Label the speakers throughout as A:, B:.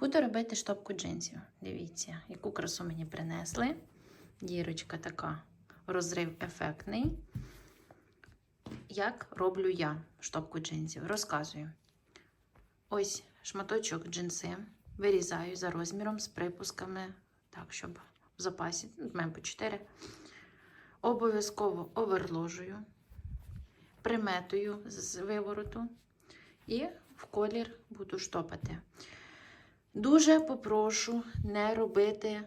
A: Буду робити штопку джинсів. Дивіться, яку красу мені принесли. Дірочка така, розрив ефектний. Як роблю я штопку джинсів? Розказую. Ось шматочок джинси вирізаю за розміром з припусками, так, щоб в запасі, ну, мене по 4. Обов'язково оверложую, приметую з вивороту і в колір буду штопати. Дуже попрошу не робити е,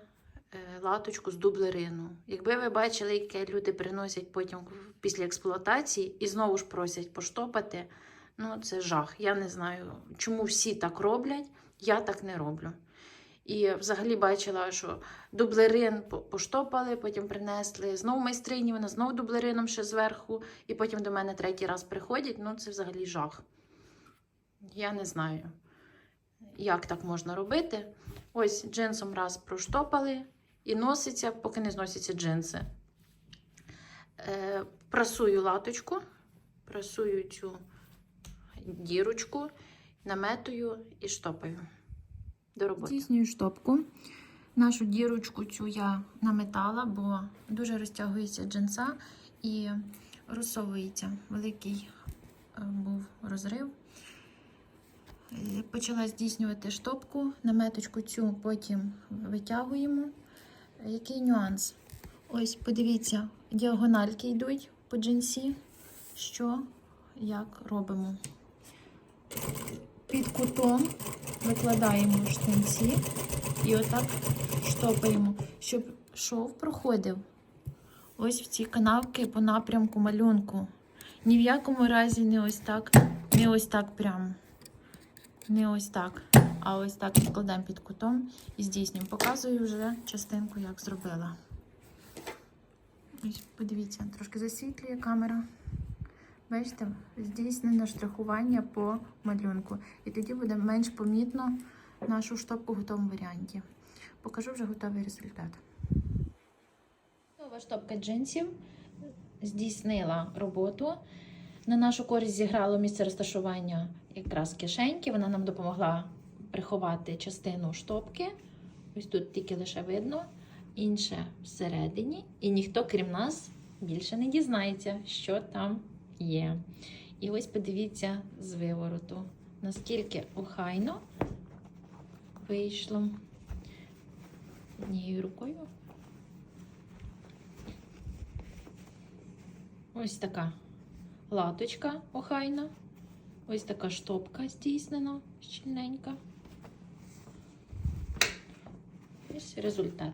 A: латочку з дублерину. Якби ви бачили, яке люди приносять потім після експлуатації і знову ж просять поштопати, ну це жах. Я не знаю, чому всі так роблять, я так не роблю. І взагалі бачила, що дублерин поштопали, потім принесли знову майстрині, вона знову дублерином ще зверху, і потім до мене третій раз приходять. Ну, це взагалі жах. Я не знаю, як так можна робити. Ось джинсом раз проштопали і носиться, поки не зносяться джинси. Е, прасую латочку, прасую цю дірочку, наметую і штопаю. До роботи. Здійснюю штопку. Нашу дірочку цю я наметала, бо дуже розтягується джинса і розсовується. Великий е, був розрив. Почала здійснювати штопку, наметочку цю потім витягуємо. Який нюанс? Ось, подивіться, діагональки йдуть по джинсі. Що, як робимо? Під кутом викладаємо штанці і отак штопаємо, щоб шов проходив ось в ці канавки по напрямку малюнку. Ні в якому разі не ось так, не ось так прямо. Не ось так, а ось так відкладаємо під кутом і здійснюємо. Показую вже частинку, як зробила. Ось, подивіться, трошки засвітлює камера. Бачите, здійснено штрихування по малюнку. І тоді буде менш помітно нашу штопку в готовому варіанті. Покажу вже готовий результат. Нова штопка джинсів здійснила роботу. На нашу користь зіграло місце розташування якраз кишеньки. Вона нам допомогла приховати частину штопки. Ось тут тільки лише видно, інше всередині. І ніхто, крім нас, більше не дізнається, що там є. І ось подивіться з вивороту, наскільки охайно вийшло однією рукою. Ось така латочка охайна. Ось така штопка здійснена щільненька. Ось результат.